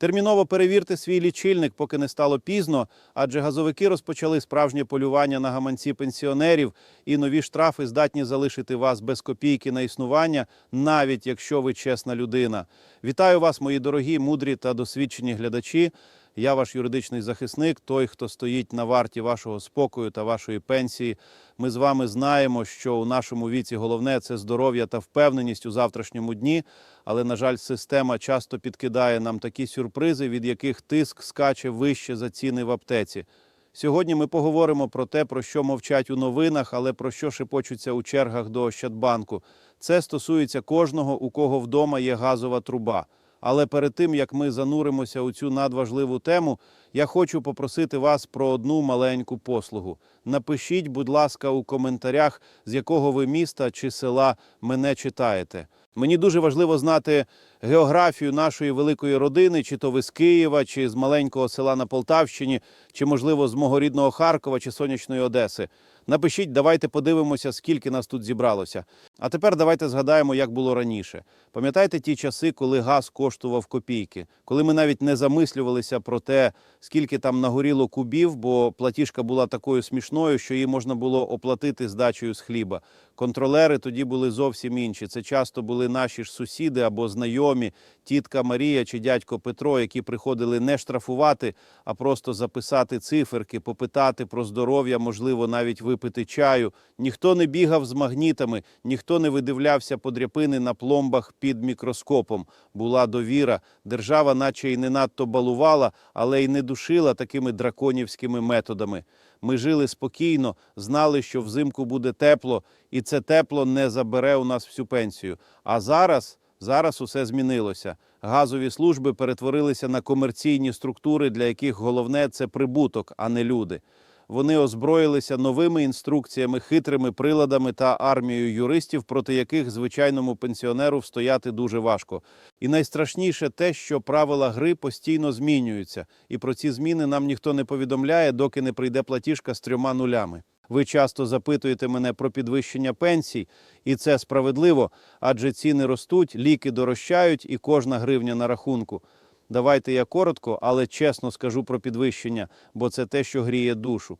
Терміново перевірте свій лічильник, поки не стало пізно, адже газовики розпочали справжнє полювання на гаманці пенсіонерів, і нові штрафи здатні залишити вас без копійки на існування, навіть якщо ви чесна людина. Вітаю вас, мої дорогі, мудрі та досвідчені глядачі. Я ваш юридичний захисник, той, хто стоїть на варті вашого спокою та вашої пенсії. Ми з вами знаємо, що у нашому віці головне це здоров'я та впевненість у завтрашньому дні. Але, на жаль, система часто підкидає нам такі сюрпризи, від яких тиск скаче вище за ціни в аптеці. Сьогодні ми поговоримо про те, про що мовчать у новинах, але про що шепочуться у чергах до Ощадбанку. Це стосується кожного, у кого вдома є газова труба. Але перед тим як ми зануримося у цю надважливу тему, я хочу попросити вас про одну маленьку послугу. Напишіть, будь ласка, у коментарях, з якого ви міста чи села мене читаєте. Мені дуже важливо знати географію нашої великої родини, чи то ви з Києва, чи з маленького села на Полтавщині, чи, можливо, з мого рідного Харкова чи сонячної Одеси. Напишіть, давайте подивимося, скільки нас тут зібралося. А тепер давайте згадаємо, як було раніше. Пам'ятаєте ті часи, коли газ коштував копійки, коли ми навіть не замислювалися про те, скільки там нагоріло кубів, бо платіжка була такою смішною, що її можна було оплатити здачею з хліба. Контролери тоді були зовсім інші. Це часто були наші ж сусіди або знайомі, тітка Марія чи дядько Петро, які приходили не штрафувати, а просто записати циферки, попитати про здоров'я, можливо, навіть випити чаю. Ніхто не бігав з магнітами, ніхто не видивлявся подряпини на пломбах під мікроскопом. Була довіра. Держава, наче й не надто балувала, але й не душила такими драконівськими методами. Ми жили спокійно, знали, що взимку буде тепло, і це тепло не забере у нас всю пенсію. А зараз, зараз усе змінилося. Газові служби перетворилися на комерційні структури, для яких головне це прибуток, а не люди. Вони озброїлися новими інструкціями, хитрими приладами та армією юристів, проти яких звичайному пенсіонеру встояти дуже важко. І найстрашніше те, що правила гри постійно змінюються, і про ці зміни нам ніхто не повідомляє, доки не прийде платіжка з трьома нулями. Ви часто запитуєте мене про підвищення пенсій, і це справедливо, адже ціни ростуть, ліки дорожчають, і кожна гривня на рахунку. Давайте я коротко, але чесно скажу про підвищення, бо це те, що гріє душу.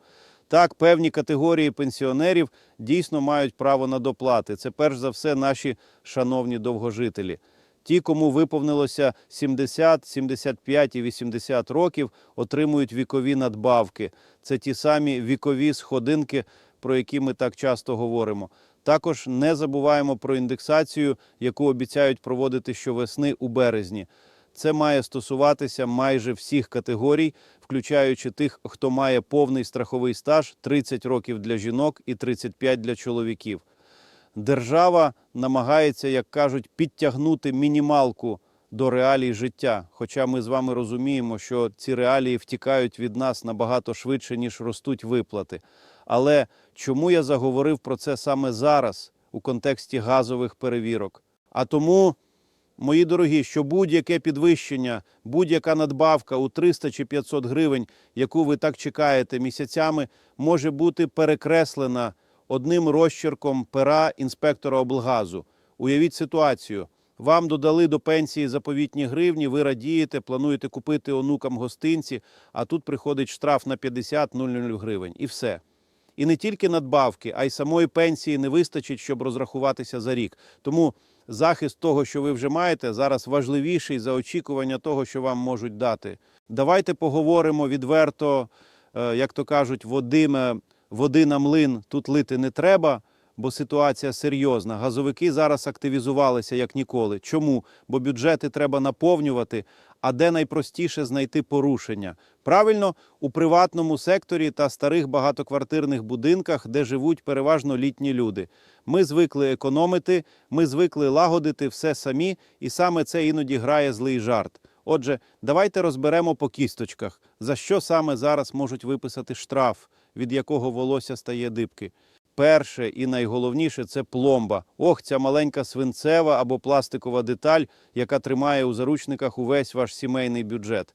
Так, певні категорії пенсіонерів дійсно мають право на доплати. Це перш за все наші шановні довгожителі. Ті, кому виповнилося 70, 75 і 80 років, отримують вікові надбавки. Це ті самі вікові сходинки, про які ми так часто говоримо. Також не забуваємо про індексацію, яку обіцяють проводити щовесни у березні. Це має стосуватися майже всіх категорій, включаючи тих, хто має повний страховий стаж 30 років для жінок і 35 для чоловіків. Держава намагається, як кажуть, підтягнути мінімалку до реалій життя. Хоча ми з вами розуміємо, що ці реалії втікають від нас набагато швидше, ніж ростуть виплати. Але чому я заговорив про це саме зараз у контексті газових перевірок? А тому. Мої дорогі, що будь-яке підвищення, будь-яка надбавка у 300 чи 500 гривень, яку ви так чекаєте місяцями, може бути перекреслена одним розчерком пера інспектора облгазу. Уявіть ситуацію. Вам додали до пенсії заповітні гривні, ви радієте, плануєте купити онукам гостинці, а тут приходить штраф на 50 00 гривень. І все. І не тільки надбавки, а й самої пенсії не вистачить, щоб розрахуватися за рік. Тому захист того, що ви вже маєте, зараз важливіший за очікування того, що вам можуть дати. Давайте поговоримо відверто, е, як то кажуть, Вадиме, води на млин тут лити не треба, бо ситуація серйозна. Газовики зараз активізувалися як ніколи. Чому? Бо бюджети треба наповнювати. А де найпростіше знайти порушення? Правильно, у приватному секторі та старих багатоквартирних будинках, де живуть переважно літні люди. Ми звикли економити, ми звикли лагодити все самі, і саме це іноді грає злий жарт. Отже, давайте розберемо по кісточках, за що саме зараз можуть виписати штраф, від якого волосся стає дибки. Перше і найголовніше це пломба. Ох, ця маленька свинцева або пластикова деталь, яка тримає у заручниках увесь ваш сімейний бюджет.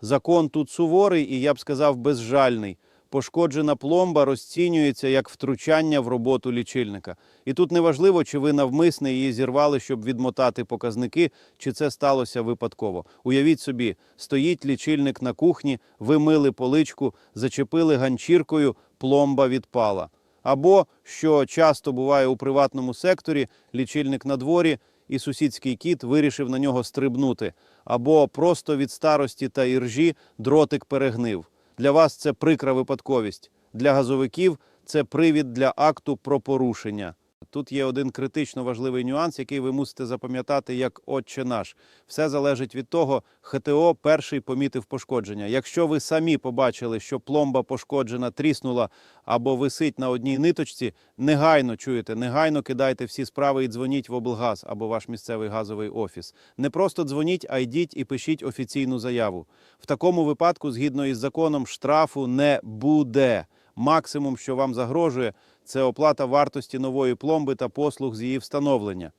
Закон тут суворий і я б сказав безжальний. Пошкоджена пломба розцінюється як втручання в роботу лічильника. І тут неважливо, чи ви навмисне її зірвали, щоб відмотати показники, чи це сталося випадково. Уявіть собі, стоїть лічильник на кухні, ви мили поличку, зачепили ганчіркою, пломба відпала. Або, що часто буває у приватному секторі, лічильник на дворі, і сусідський кіт вирішив на нього стрибнути. Або просто від старості та іржі дротик перегнив. Для вас це прикра випадковість. Для газовиків це привід для акту про порушення. Тут є один критично важливий нюанс, який ви мусите запам'ятати як отче наш. Все залежить від того, ХТО перший помітив пошкодження. Якщо ви самі побачили, що пломба пошкоджена, тріснула або висить на одній ниточці, негайно чуєте, негайно кидайте всі справи і дзвоніть в облгаз або ваш місцевий газовий офіс. Не просто дзвоніть, а йдіть і пишіть офіційну заяву. В такому випадку, згідно із законом, штрафу не буде. Максимум, що вам загрожує, це оплата вартості нової пломби та послуг з її встановлення.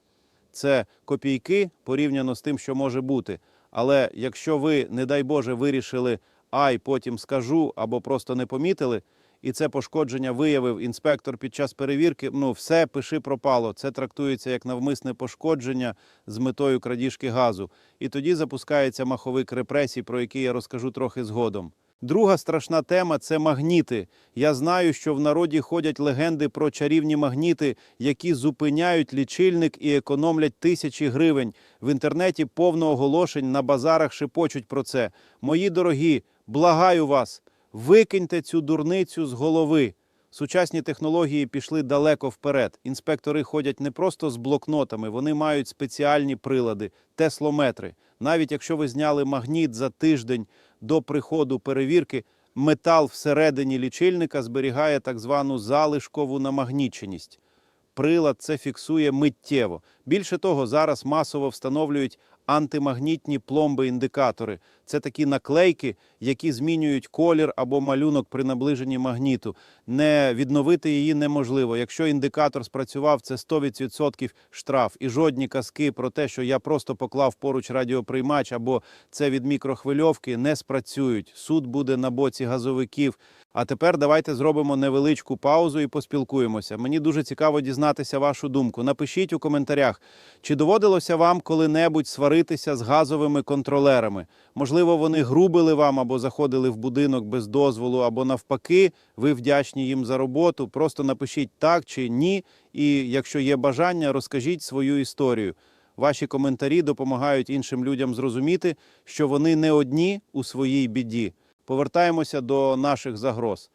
Це копійки порівняно з тим, що може бути. Але якщо ви, не дай Боже, вирішили ай, потім скажу або просто не помітили, і це пошкодження виявив інспектор під час перевірки, ну все пиши пропало. Це трактується як навмисне пошкодження з метою крадіжки газу. І тоді запускається маховик репресій, про який я розкажу трохи згодом. Друга страшна тема це магніти. Я знаю, що в народі ходять легенди про чарівні магніти, які зупиняють лічильник і економлять тисячі гривень. В інтернеті повно оголошень на базарах шепочуть про це. Мої дорогі, благаю вас, викиньте цю дурницю з голови. Сучасні технології пішли далеко вперед. Інспектори ходять не просто з блокнотами, вони мають спеціальні прилади, теслометри. Навіть якщо ви зняли магніт за тиждень до приходу перевірки, метал всередині лічильника зберігає так звану залишкову намагніченість. Прилад це фіксує миттєво. Більше того, зараз масово встановлюють антимагнітні пломби-індикатори. Це такі наклейки, які змінюють колір або малюнок при наближенні магніту. Не відновити її неможливо. Якщо індикатор спрацював, це 100% штраф. І жодні казки про те, що я просто поклав поруч радіоприймач або це від мікрохвильовки, не спрацюють. Суд буде на боці газовиків. А тепер давайте зробимо невеличку паузу і поспілкуємося. Мені дуже цікаво дізнатися вашу думку. Напишіть у коментарях, чи доводилося вам коли-небудь сваритися з газовими контролерами. Можливо, вони грубили вам або заходили в будинок без дозволу, або навпаки, ви вдячні їм за роботу. Просто напишіть так чи ні. І якщо є бажання, розкажіть свою історію. Ваші коментарі допомагають іншим людям зрозуміти, що вони не одні у своїй біді. Повертаємося до наших загроз.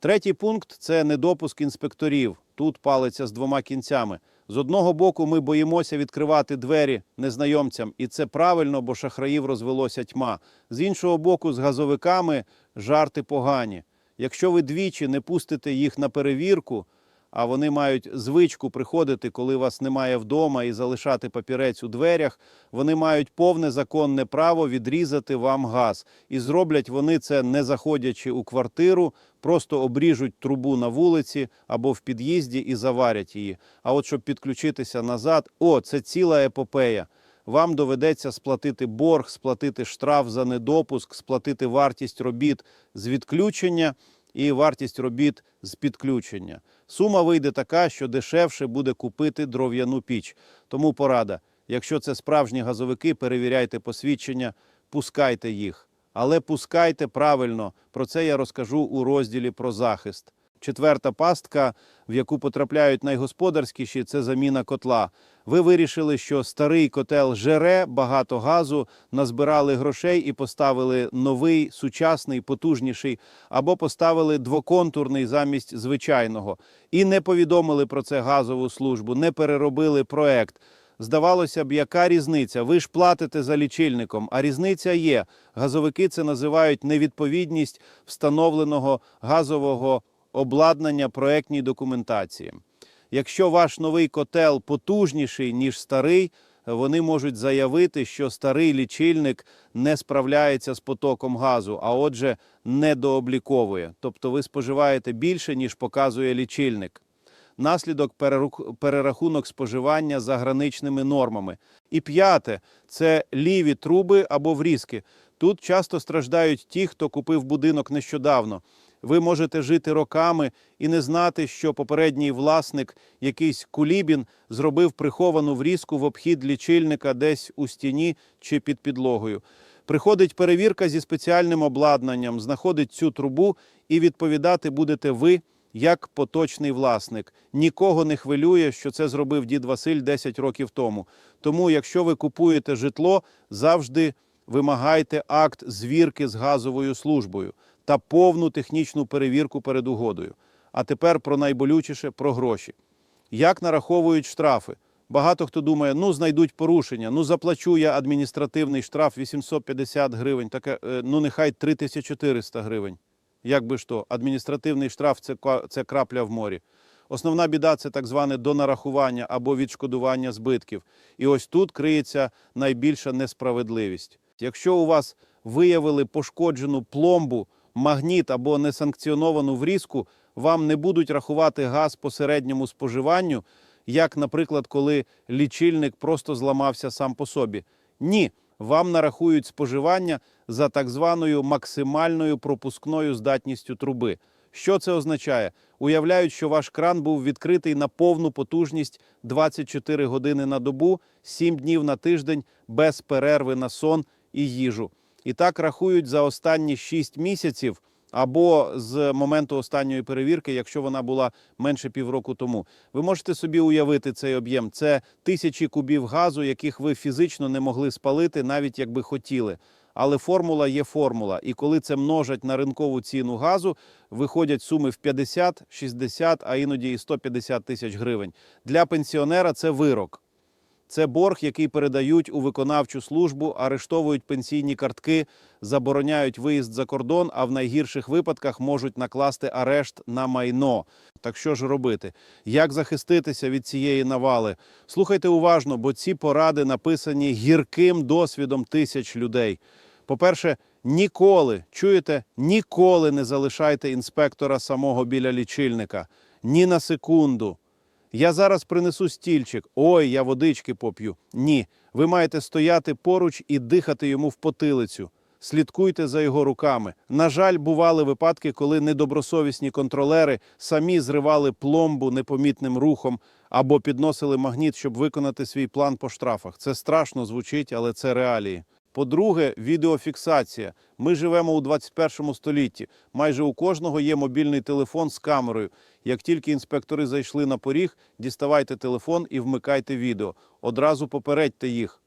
Третій пункт це недопуск інспекторів. Тут палиться з двома кінцями. З одного боку, ми боїмося відкривати двері незнайомцям, і це правильно, бо шахраїв розвелося тьма. З іншого боку, з газовиками жарти погані. Якщо ви двічі не пустите їх на перевірку, а вони мають звичку приходити, коли вас немає вдома, і залишати папірець у дверях, вони мають повне законне право відрізати вам газ. І зроблять вони це не заходячи у квартиру, просто обріжуть трубу на вулиці або в під'їзді і заварять її. А от щоб підключитися назад, о, це ціла епопея. Вам доведеться сплатити борг, сплатити штраф за недопуск, сплатити вартість робіт з відключення і вартість робіт з підключення. Сума вийде така, що дешевше буде купити дров'яну піч. Тому порада: якщо це справжні газовики, перевіряйте посвідчення, пускайте їх. Але пускайте правильно. Про це я розкажу у розділі про захист. Четверта пастка, в яку потрапляють найгосподарськіші, це заміна котла. Ви вирішили, що старий котел жере багато газу, назбирали грошей і поставили новий, сучасний, потужніший, або поставили двоконтурний замість звичайного. І не повідомили про це газову службу, не переробили проект. Здавалося б, яка різниця? Ви ж платите за лічильником, а різниця є. Газовики це називають невідповідність встановленого газового обладнання проектній документації. Якщо ваш новий котел потужніший ніж старий, вони можуть заявити, що старий лічильник не справляється з потоком газу, а отже, недообліковує. Тобто ви споживаєте більше, ніж показує лічильник. Наслідок перерахунок споживання за граничними нормами. І п'яте це ліві труби або врізки. Тут часто страждають ті, хто купив будинок нещодавно. Ви можете жити роками і не знати, що попередній власник, якийсь кулібін, зробив приховану врізку в обхід лічильника десь у стіні чи під підлогою. Приходить перевірка зі спеціальним обладнанням, знаходить цю трубу і відповідати будете ви як поточний власник. Нікого не хвилює, що це зробив дід Василь 10 років тому. Тому, якщо ви купуєте житло, завжди вимагайте акт звірки з газовою службою та повну технічну перевірку перед угодою. А тепер про найболючіше про гроші. Як нараховують штрафи? Багато хто думає, ну знайдуть порушення, ну заплачу я адміністративний штраф 850 гривень, таке, е, ну нехай 3400 гривень. Як би то, адміністративний штраф це, це крапля в морі. Основна біда це так зване донарахування або відшкодування збитків. І ось тут криється найбільша несправедливість. Якщо у вас виявили пошкоджену пломбу, магніт або несанкціоновану врізку, вам не будуть рахувати газ по середньому споживанню, як, наприклад, коли лічильник просто зламався сам по собі. Ні, вам нарахують споживання за так званою максимальною пропускною здатністю труби. Що це означає? Уявляють, що ваш кран був відкритий на повну потужність 24 години на добу, 7 днів на тиждень без перерви на сон і їжу. І так рахують за останні 6 місяців або з моменту останньої перевірки, якщо вона була менше півроку тому. Ви можете собі уявити цей об'єм. Це тисячі кубів газу, яких ви фізично не могли спалити, навіть якби хотіли. Але формула є формула. І коли це множать на ринкову ціну газу, виходять суми в 50, 60, а іноді і 150 тисяч гривень. Для пенсіонера це вирок. Це борг, який передають у виконавчу службу, арештовують пенсійні картки, забороняють виїзд за кордон, а в найгірших випадках можуть накласти арешт на майно. Так що ж робити? Як захиститися від цієї навали? Слухайте уважно, бо ці поради написані гірким досвідом тисяч людей. По-перше, ніколи, чуєте, ніколи не залишайте інспектора самого біля лічильника. Ні на секунду. Я зараз принесу стільчик. Ой, я водички поп'ю. Ні. Ви маєте стояти поруч і дихати йому в потилицю. Слідкуйте за його руками. На жаль, бували випадки, коли недобросовісні контролери самі зривали пломбу непомітним рухом або підносили магніт, щоб виконати свій план по штрафах. Це страшно звучить, але це реалії. По-друге, відеофіксація. Ми живемо у 21 столітті. Майже у кожного є мобільний телефон з камерою. Як тільки інспектори зайшли на поріг, діставайте телефон і вмикайте відео. Одразу попередьте їх.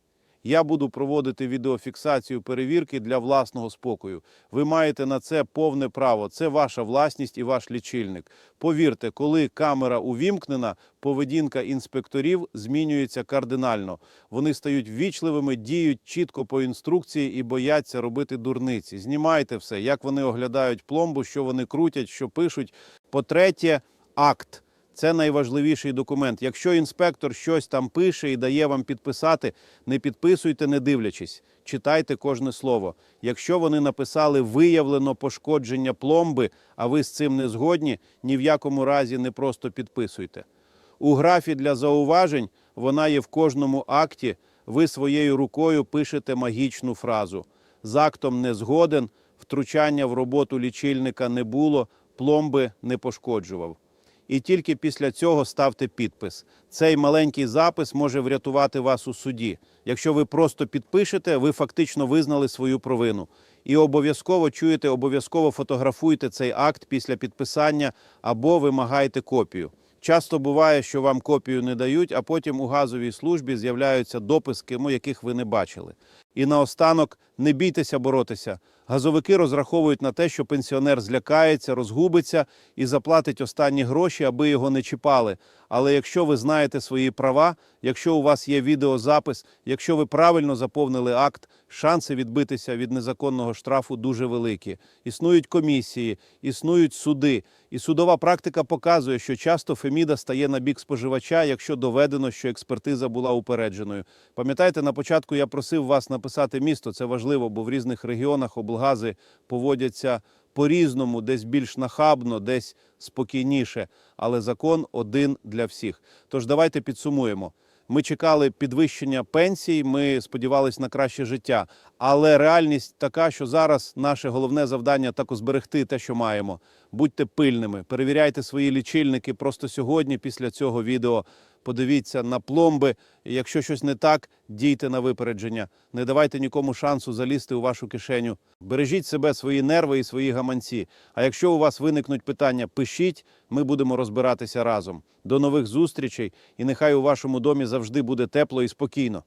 Я буду проводити відеофіксацію перевірки для власного спокою. Ви маєте на це повне право. Це ваша власність і ваш лічильник. Повірте, коли камера увімкнена, поведінка інспекторів змінюється кардинально. Вони стають ввічливими, діють чітко по інструкції і бояться робити дурниці. Знімайте все, як вони оглядають пломбу, що вони крутять, що пишуть. По-третє, акт. Це найважливіший документ. Якщо інспектор щось там пише і дає вам підписати, не підписуйте, не дивлячись. Читайте кожне слово. Якщо вони написали виявлено пошкодження пломби, а ви з цим не згодні, ні в якому разі не просто підписуйте. У графі для зауважень вона є в кожному акті. Ви своєю рукою пишете магічну фразу. З актом не згоден, втручання в роботу лічильника не було, пломби не пошкоджував і тільки після цього ставте підпис. Цей маленький запис може врятувати вас у суді. Якщо ви просто підпишете, ви фактично визнали свою провину. І обов'язково чуєте, обов'язково фотографуйте цей акт після підписання або вимагайте копію. Часто буває, що вам копію не дають, а потім у газовій службі з'являються дописки, ну, яких ви не бачили. І наостанок не бійтеся боротися. Газовики розраховують на те, що пенсіонер злякається, розгубиться і заплатить останні гроші, аби його не чіпали. Але якщо ви знаєте свої права, якщо у вас є відеозапис, якщо ви правильно заповнили акт, шанси відбитися від незаконного штрафу дуже великі. Існують комісії, існують суди. І судова практика показує, що часто Феміда стає на бік споживача, якщо доведено, що експертиза була упередженою. Пам'ятаєте, на початку я просив вас написати місто. Це важливо, бо в різних регіонах облгази поводяться по-різному, десь більш нахабно, десь спокійніше. Але закон один для всіх. Тож давайте підсумуємо. Ми чекали підвищення пенсій, ми сподівалися на краще життя. Але реальність така, що зараз наше головне завдання так зберегти те, що маємо. Будьте пильними, перевіряйте свої лічильники. Просто сьогодні, після цього відео, подивіться на пломби. Якщо щось не так, дійте на випередження. Не давайте нікому шансу залізти у вашу кишеню. Бережіть себе, свої нерви і свої гаманці. А якщо у вас виникнуть питання, пишіть, ми будемо розбиратися разом. До нових зустрічей, і нехай у вашому домі завжди буде тепло і спокійно.